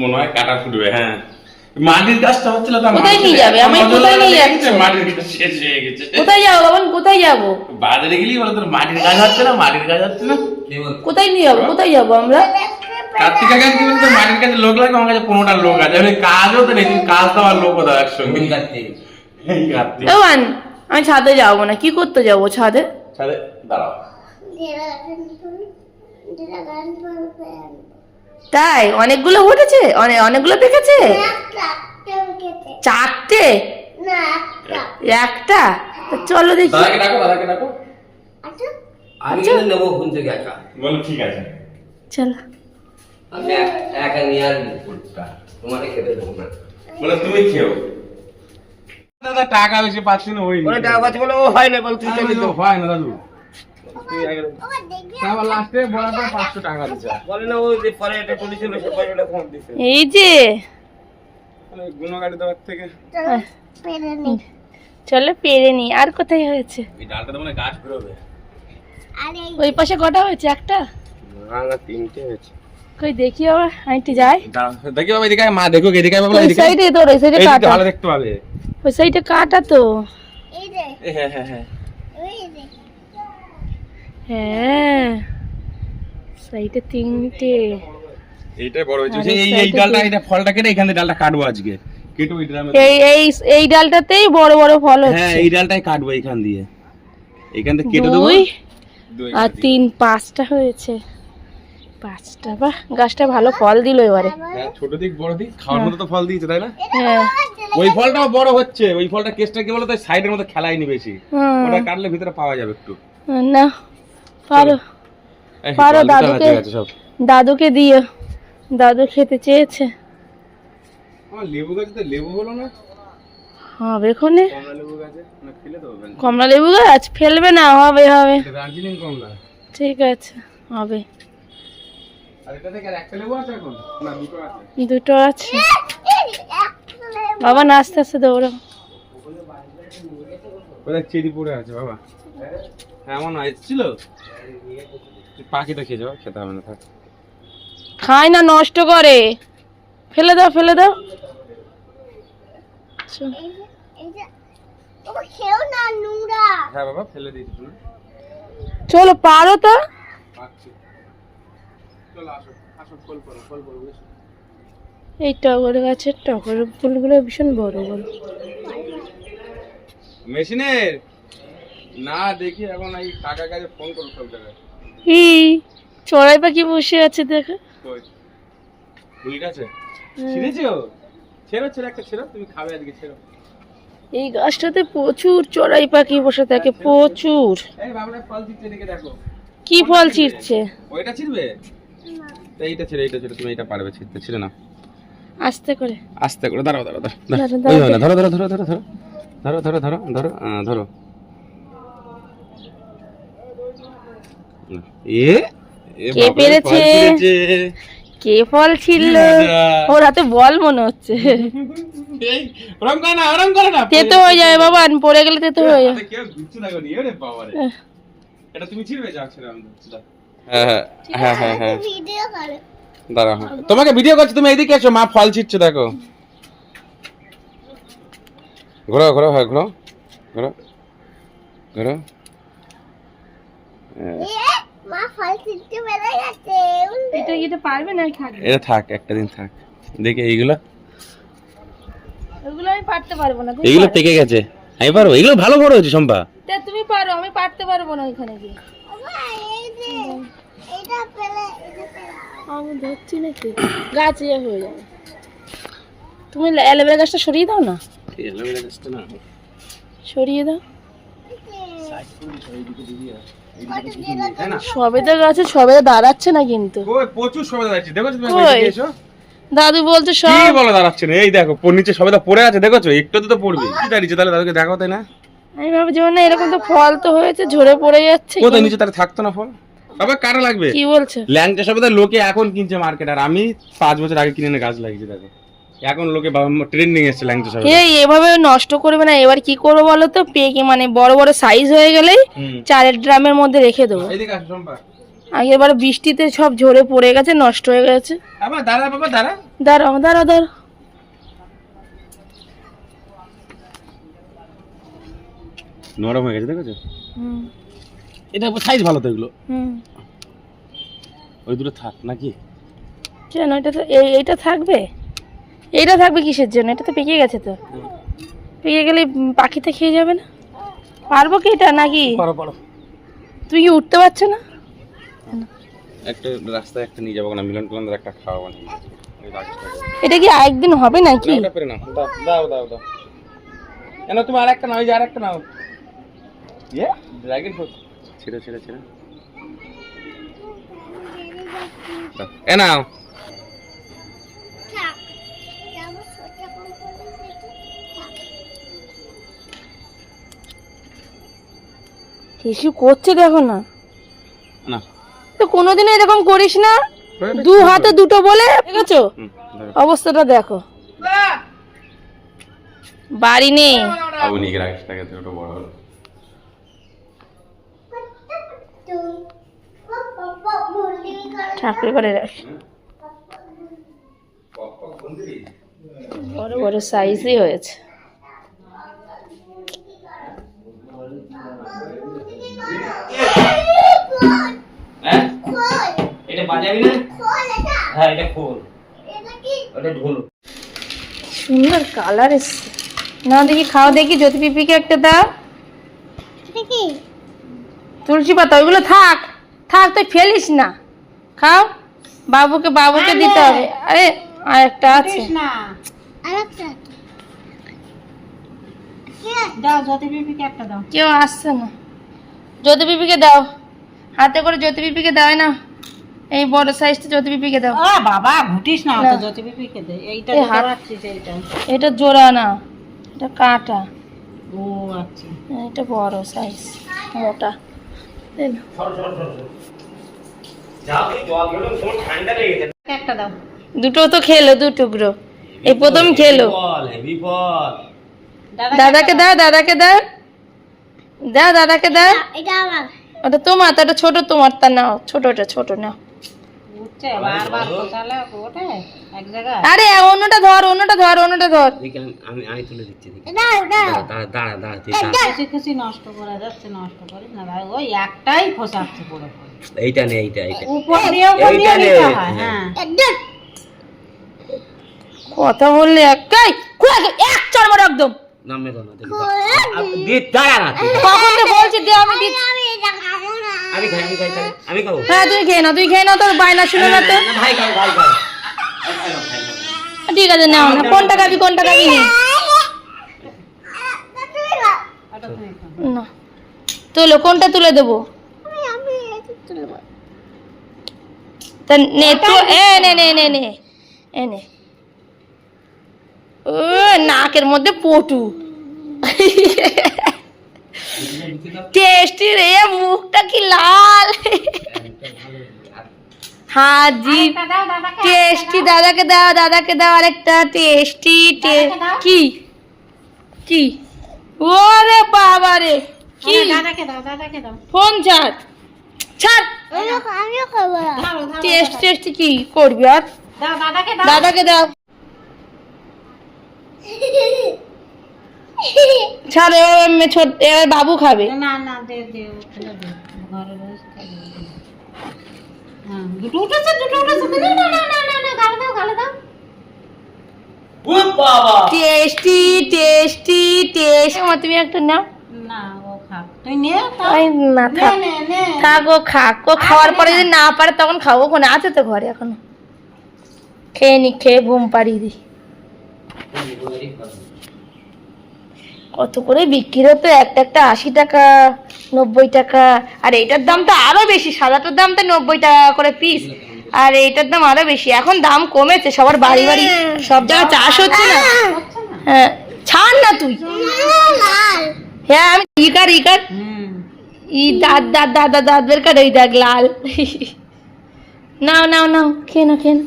মনে হয় কাটা ফুটবে হ্যাঁ। মাটির গাছটা হচ্ছিল তো কোথায় নিয়ে যাবে? আমি কোথায় নিয়ে যাচ্ছ? মাটির গাছটা শেষ হয়ে গেছে। কোথায় যাব বাবান? কোথায় যাব? বাজারে গেলি বলে তোর মাটির গাছ হচ্ছে না মাটির গাছ হচ্ছে না? কোথায় নিয়ে যাব? কোথায় যাব আমরা? কার্তিকা গাছ কি বলতো মাটির কাছে লোক লাগে আমার কাছে পনেরোটা লোক আছে। আমি কাজও তো নেই কাজ তো আমার লোক দাও একসঙ্গে। এই কার্তিক। আমি ছাদে যাব না কি করতে যাব ছাদে? ছাদে দাঁড়াও। তাই? অনেকগুলো উঠেছে? অনেক অনেকগুলো পেকেছে চারটে? একটা? চলো দেখি। দাদাকে ডাকো দাদাকে ডাকো। আমি নেব ঘুম থেকে একা। বলো ঠিক আছে। চলো। আমি একা নিয়ে আর তোমাকে খেতে দেবো না। বলে তুমি খেও। দাদা টাকা বেশি পাচ্ছি না ওই টাকা পাচ্ছে বলে ও হয় না বল তুই তো হয় না দাদু। এই যে। গুণগাড়ি দেওয়ার থেকে। চলো পেরে নি। আর কোথায় হয়েছে? মানে ওই পাশে কটা হয়েছে? একটা? না না তিনটে হয়েছে। কই দেখি আবার যাই দেখি বাবা এদিকে মা দেখো এদিকে বাবা এদিকে সাইডে তোর ওই সাইডে কাটা। ভালো দেখতে পাবে। ওই সাইডে কাটা তো। হ্যাঁ হ্যাঁ হ্যাঁ। হ্যাঁ। সাইডে তিনটে। এইটাই বড় হয়েছে। এই এই ডালটা এটা ফলটা কেটে এখান থেকে ডালটা কাটবো আজকে। কেটে ওই ড্রামে এই এই এই ডালটাতেই বড় বড় ফল হ্যাঁ এই ডালটাই কাটবো এখান দিয়ে। এখান থেকে কেটে দেবো। দুই দুই আর তিন পাঁচটা হয়েছে। পাঁচটা বাহ গাছটা ভালো ফল দিল এবারে। হ্যাঁ ছোট দিক বড় দিক খাওয়ার মতো তো ফল দিয়েছে তাই না? হ্যাঁ। ওই ফলটাও বড় হচ্ছে। ওই ফলটা কেসটা কি বলতো সাইডের মতো খেলাই নি বেশি ওটা কাটলে ভিতরে পাওয়া যাবে একটু। না। পারো। পারো দাদুকে। দাদুকে দিও। দাদু খেতে চেয়েছে। হবে কোনে কমলা লেবু গাছ? ফেলবে না? হবে হবে। ঠিক আছে হবে। দুটো আছে। বাবা না আস্তে আস্তে দৌড়ো চেরি পড়ে আছে বাবা। এমন পাখি তো খেয়ে খেতে হবে না খায় না নষ্ট করে। ফেলে দাও ফেলে দাও। আচ্ছা। চলো পারো তো। এই টগর গাছের টগর ফুলগুলো ভীষণ বড় বড়। মেশিনের? না দেখি এখন এই কাকা কাছে ফোন করো সব জায়গায়। এই চড়াই পাখি বসে আছে দেখো। কই? ফুল গাছে ছিঁড়েছো ছেড়ো ছেড়ো একটা ছেড়ো তুমি খাবে আজকে ছেড়ো। এই গাছটাতে প্রচুর চড়াই পাখি বসে থাকে প্রচুর। এই বাবুরা ফল দিচ্ছে এদিকে দেখো। কি ফল ছিঁড়ছে? ওইটা ছিড়বে? এইটা ছেড়ে এইটা ছেড়ে তুমি এইটা পারবে ছিড়তে ছিড়ে না আস্তে করে। আস্তে করে দাঁড়াও দাঁড়াও দাঁড়াও ধরো ধরো ধরো ধরো ধরো ধরো ধরো ধরো ধরো আহ, ধরো এ? এ কে পেরেছে? কে ফল ছিড়লো মজা। ওর হাতে বল মনে হচ্ছে। এই, ওরম করে না ওরম করে না। তেতো হয়ে যাবে বাবা পড়ে গেলে তেতো হয়ে যাবে। কেউ ঘুরছে না বাবা রে। এটা তুমি ছিড়বে যাও ছেড়ে আমি হ্যাঁ হ্যাঁ হ্যাঁ হ্যাঁ দাঁড়াও হ্যাঁ। তোমাকে ভিডিও করছি তুমি এইদিকে এসো মা ফল ছিটছে দেখো। ঘোরো ঘোরো হ্যাঁ ঘোরো ঘোরো ঘোরো হ্যাঁ, এটা এটা পারবে না এটা থাক একটা দিন থাক। দেখে এইগুলো। ওগুলো আমি পারতে পারব না তুমি পেকে গেছে। আমি পারব। এগুলো ভালো বড় হয়েছে সম্পা তা তুমি পারো আমি পারতে পারব না ওইখানে গিয়ে। আমি ধরছি নাকি? গাছ ইয়ে হয়ে যাবে। তুমি অ্যালোভেরা গাছটা সরিয়ে দাও না? সরিয়ে দাও। সবেদা গাছে সবেদা দাঁড়াচ্ছে না কিন্তু। প্রচুর সবেদা দাঁড়াচ্ছে। তুমি দাদু বলছে কি সব বলো দাঁড়াচ্ছে না? এই দেখো নিচে সবেদা পড়ে আছে দেখোছো? একটু তো পড়বে কি দাঁড়িয়েছে? তাহলে দাদুকে দেখাও তাই না? আমি ভাবছি না এরকম তো ফল তো হয়েছে ঝরে পড়ে যাচ্ছে কোথায় নিচে? তাহলে থাকতো না ফল? বাবা কারা লাগবে? কি বলছো? ল্যাংচা সবেদা লোকে এখন কিনছে মার্কেট আর আমি পাঁচ বছর আগে কিনে এনে গাছ লাগিয়েছি দেখো। এখন লোকে ট্রেন্ডিং এসছে ল্যাংচা এই এভাবে নষ্ট করবে না। এবার কি করব বলো তো? পেকে মানে বড় বড় সাইজ হয়ে গেলেই চারের ড্রামের মধ্যে রেখে দেবো। এদিকে আসো বৃষ্টিতে সব ঝরে পড়ে গেছে নষ্ট হয়ে গেছে। আবার দাঁড়া বাবা দাঁড়া। দাঁড়াও দাঁড়াও দাঁড়াও। নরম হয়ে গেছে দেখেছ? হুম। এটা সাইজ ভালো তো এগুলো। হুম। ওই দুটো থাক নাকি? কেন? এটা তো এই এইটা থাকবে? এইটা থাকবে কিসের জন্য? এটা তো পেকে গেছে তো। পেকে গেলে পাখিতে খেয়ে যাবে না? পারব কি এটা নাকি? পারো পারো। তুই কি উঠতে পারছ না? একটা রাস্তায় একটা নিয়ে যাব না মিলন একটা খাওয়াবো না। এটা কি আরেকদিন হবে নাকি? না, পেরে দাও দাও দাও দাও। এনো তুমি নাও এই যে আর একটা নাও। ইয়ে ড্রাগন ফ্রুট ছেড়ে ছেড়ে ছেড়ে। এ নাও। কিছু করছে দেখো না। না। তো কোনোদিনও এরকম করিস না। দু হাতে দুটো বলে দেখেছ অবস্থাটা দেখো। বাড়ি নেই। ঠাকুর করে রাখ। বড় বড় সাইজই হয়েছে। বাজাবি না। হ্যাঁ এটা খোল। ওটা ঢোল। সুন্দর কালার এসছে। না দেখি খাও দেখি জ্যোতি পিপিকে একটা দাও। তুলসী পাতা ওইগুলো থাক। থাক তুই ফেলিস না। খাও। বাবুকে বাবুকে দিতে হবে। আরে আর একটা আছে। দাও জ্যোতি বিপিকে একটা দাও। কেউ আসছে না। জ্যোতি পিপিকে দাও। হাতে করে জ্যোতি পিপিকে দাও না। এই বড় সাইজটা জ্যোতি পিপিকে দাও। ও বাবা ঘুটিস না। তো জ্যোতি বিপিকে দে। এইটা এই হাত- করাচ্ছিস এইটা। এটা জোড়া না এটা কাটা। ও আচ্ছা। এটা বড় সাইজ মোটা। একটা দাও। দুটো তো খেলো দু টুকরো। এই প্রথম খেলো। বল হেভি বল দাদাকে দাও। দাদাকে দাও দাও। দাদাকে দাও। ওটা তোমার তো ছোট তোমার তা নাও ছোট ওটা ছোট নাও। আরে অন্যটা ধর অন্যটা ধর অন্যটা ধর। আমি আমি আমি তুলে দিচ্ছি দেখি। দাঁড়া দাঁড়া। দাঁড়া দাঁড়া তুই দাঁড়া। খুশি খুশি নষ্ট করে যাচ্ছে নষ্ট করিস না ভাই। ওই একটাই ফোসাচ্ছে পড়ে পড়ে। এইটা নে এইটা এইটা। উপর দিয়ে উপর দিয়ে এইটা নে। নিতে হয় হ্যাঁ। কথা বললে একাই খুলে এক চড় একদম। নামে দাও না দেখি দাও। আ- দি দাঁড়া না কখন বলছি দে আমি দিচ্ছি আমি খাই আমি খাই। আমি খাব? হ্যাঁ তুই খেয়ে নাও তুই খেয়ে নাও তোর বায়না শুনে না তো ভাই খাও ভাই খাও। ঠিক আছে নাও না কোনটা খাবি কোনটা খাবি? নে। না তুলো কোনটা তুলে দেবো? তা নে তো এ নে নে নে নে এ নে। ও নাকের মধ্যে পটু। টেস্টি রে মুখটা কি লাল। হাজি টেস্টি দাদাকে দাও দাদাকে দাও আরেকটা টেস্টি কি? কি? ওরে বাবা রে কি? দাদাকে দাও দাদাকে দাও। ফোন ছাড়। ছাড়। টেস্ট টেস্ট কি করবি আর? দাদাকে দাও। দাদাকে দাও। ছাড় এবার ছোট এবার বাবু খাবে। না না দে দে ঘরে রয়েছে খাবে। হ্যাঁ দুটো উঠেছে দুটো উঠেছে না না না না না না গালে দাও গালে দাও। ও বাবা। Tasty tasty taste. আমার তুমি একটা নাও। না ও খা তুই নে তা। ওই না নে থাক নে নে। ও খাক। ও খাওয়ার পরে যদি না পারে তখন খাব। ওখানে আছে তো ঘরে এখনও। খেয়ে নি খেয়ে ঘুম পাড়িয়ে দি। কত করে বিক্রি হতো? একটা একটা আশি টাকা, নব্বই টাকা। আর এইটার দাম তো আরও বেশি, সাদাটার দাম তো নব্বই টাকা করে পিস আর এইটার দাম আরও বেশি। এখন দাম কমেছে, সবার বাড়ি বাড়ি, সব জায়গায় চাষ হচ্ছে না। হ্যাঁ। ছাড় না তুই। হ্যাঁ আমি ইকার ইকার। ই দাঁত দাঁত দাঁত দাঁত বের করে ওই দেখ লাল। নাও নাও নাও, খেয়ে নাও খেয়ে নাও।